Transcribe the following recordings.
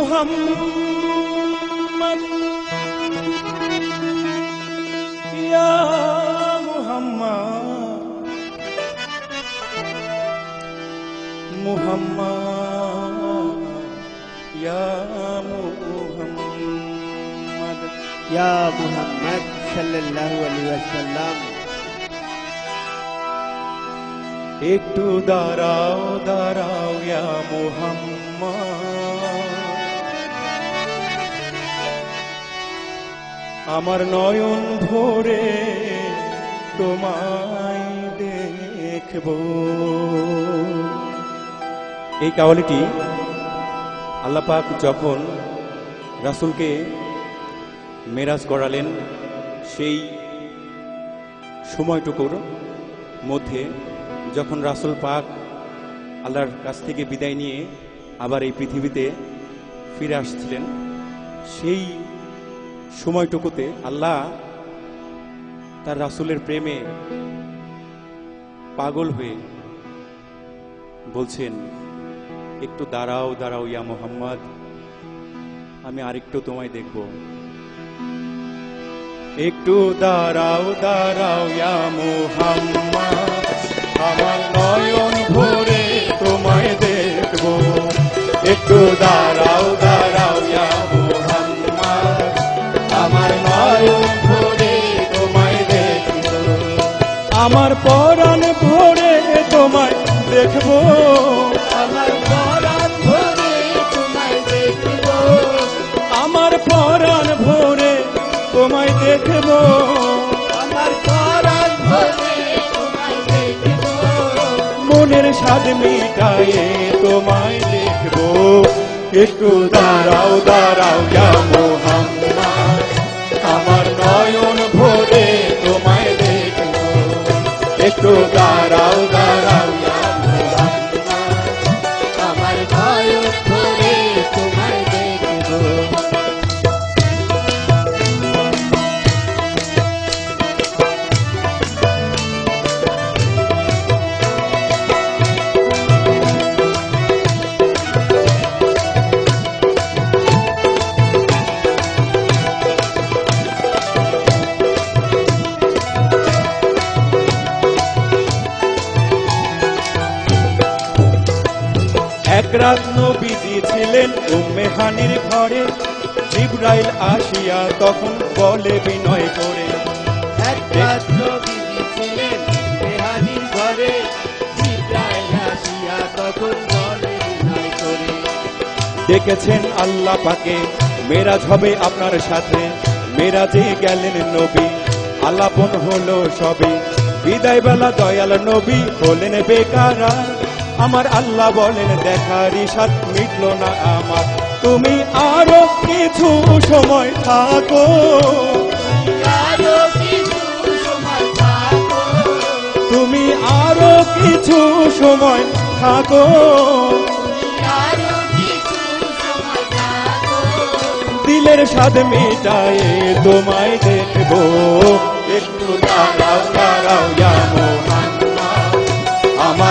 মুহাম্মদ। ইয়া মুহাম্মদ। মুহাম্মদ ইয়া মুহাম্মদ। ইয়া মুহাম্মদ সাল্লাল্লাহু আলাইহি ওয়াসাল্লাম। একটু দাঁড়াও দাঁড়াও ইয়া মুহাম্মদ। আমার নয়ন ভরে তোমায় দেখব। এই কাওয়ালিটি আল্লাপাক যখন রাসূলকে মেরাজ করালেন, সেই সময়টুকুর মধ্যে যখন রাসূল পাক আল্লাহর কাছ থেকে বিদায় নিয়ে আবার এই পৃথিবীতে ফিরে আসছিলেন, সেই সময়টুকুতে আল্লাহ তার রাসূলের প্রেমে পাগল হয়ে বলছেন, একটু দাঁড়াও দাঁড়াও ইয়া মোহাম্মদ, আমি আরেকটু তোমায় দেখব। একটু দাঁড়াও দাঁড়াও ইয়া মোহাম্মদ, আমার নয়ন ভরে তোমায় দেখব। একটু দাঁড়াও আমার পরাণ ভরে তোমায় দেখব। আমার পরাণ ভরে তোমায় দেখব। আমার পরাণ ভরে তোমায় দেখব। আমার পরাণ ভরে তোমায় দেখব। মনের স্বাদ মিটায়ে তোমায় দেখব। একটু দাঁড়াও দাঁড়াও মোহাম্মদ। আমার নয়ন একটু দাঁড়াও দাঁড়াও এক রাত নবীজি ছিলেন উম্মে হানির ঘরে। জিব্রাইল আসিয়া তখন বলে বিনয় করে একরাত নবীজি ছিলেন বেহানির ঘরে। জিব্রাইল আসিয়া তখন বলে বিনয় করে। দেখেছেন আল্লাহ পাকে মেরাজ হবে আপনার সাথে। মেরাজে গেলেন নবী আলাপন হলো সবে। বিদায় বেলা দয়াল নবী হলেন বেকারা আমার আল্লাহ বলেন, দেখার সাথ মিটল না আমার। তুমি আরও কিছু সময় থাকো। তুমি আরও কিছু সময় থাকো। দিলের স্বাদ মিটায়ে তোমায় দেখব। একটু দাঁড়াও দাঁড়াও।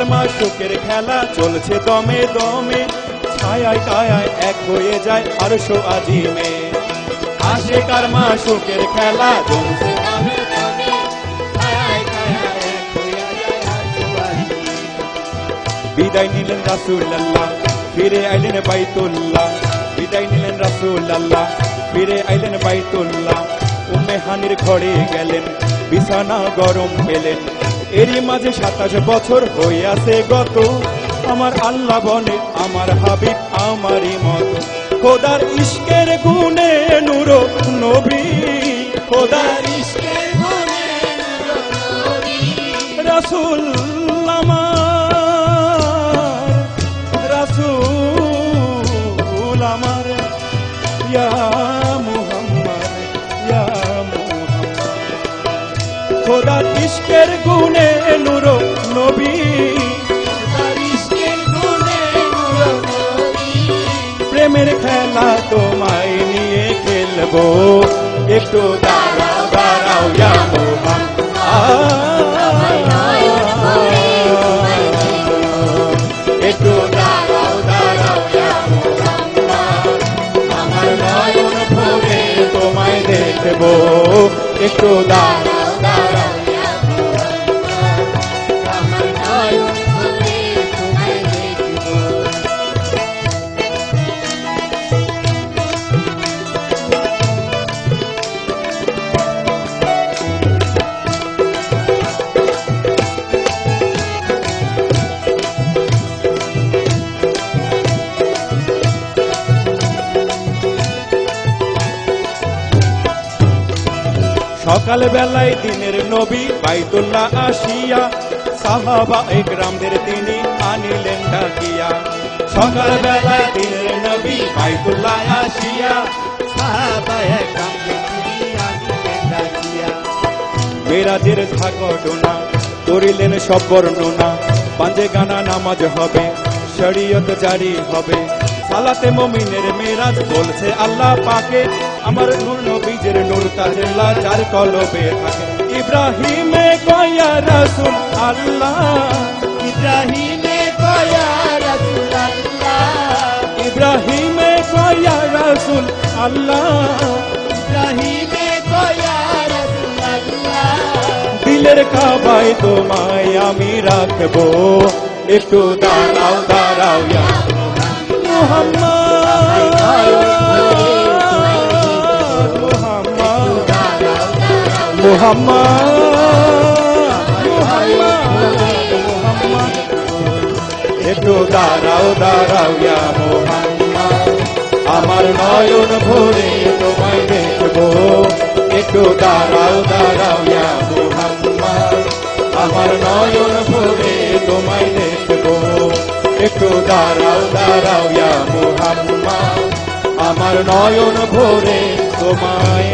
আশেকার মাসুকের খেলা চলছে দমে দমে। ছায়ায় কায়ায় এক হয়ে যায় আরশো আজিমে আশেকার মাসুকের খেলা চলছে আমি তবে ছায়ায় ছায়ায় এক হইয়া যায় হাসুয়ারি বিদায় নিলেন রাসুল্লাহ ফিরে আইলেন বাইতুল্লাহ। বিদায় নিলেন রাসূলুল্লাহ, ফিরে আইলেন বাইতুল্লাহ। উম্মে হানির ঘরে গেলেন, বিছানা গরম পেলেন। এরই মাঝে সাতাশ বছর হইয়াছে গত। আমার আল্লাহ বনে, আমার হাবিব আমারই মত। খোদার ইস্কের গুনে নূর নবী। খোদার ইস্কের রাসুল আমার রাসুল আমার। ইয়া নবী। ইশকের গুণে গুলো নবী। প্রেমের খেলা তোমায় নিয়ে খেলব। একটু দাঁড়াও দাঁড়াও মোহাম্মদ একটু দাঁড়াও দাঁড়াও আমার নয়ন ভরে তোমায় দেখব। একটু দাঁড়াও সকাল বেলায় দিনের নবী বাইতুল্লাহ আসিয়া, সাহাবা একরামদের তিনি আনিলেন ডাকিয়া। সকাল বেলায় দিনের নবী বাইতুল্লাহ আসিয়া মেরাজের ঘটনা করিলেন সব বর্ণনা। পাঞ্জে গানা নামাজ হবে, শরীয়ত জারি হবে। সালাতে মমিনের মেরাজ বলছে আল্লাহ পাকে। আমার নূর নবীজের নূর তাজেল্লা যার কলবে থাকে। ইব্রাহিমে কয়া রাসূল আল্লাহ। ইব্রাহিমে কয়া রাসূলুল্লাহ ইব্রাহিমে কয়া রাসূল আল্লাহ। ইব্রাহিমে কয়া রাসূলুল্লাহ দিলের কাবায় তোমায় আমি রাখব। একটু দাঁড়াও দাঁড়াও ইয়া মোহাম্মদ। মোহাম্মদ মোহাম্মদ মোহাম্মদ একটু দাঁড়াও দাঁড়াও ইয়া মোহাম্মদ আমার নয়ন ভরে তোমায় দেখব একটু দাঁড়াও দাঁড়াও ইয়া মোহাম্মদ আমার নয়ন ভরে তোমায় দেখব একটু দাঁড়াও দাঁড়াও ইয়া মোহাম্মদ আমার নয়ন ভরে তোমায়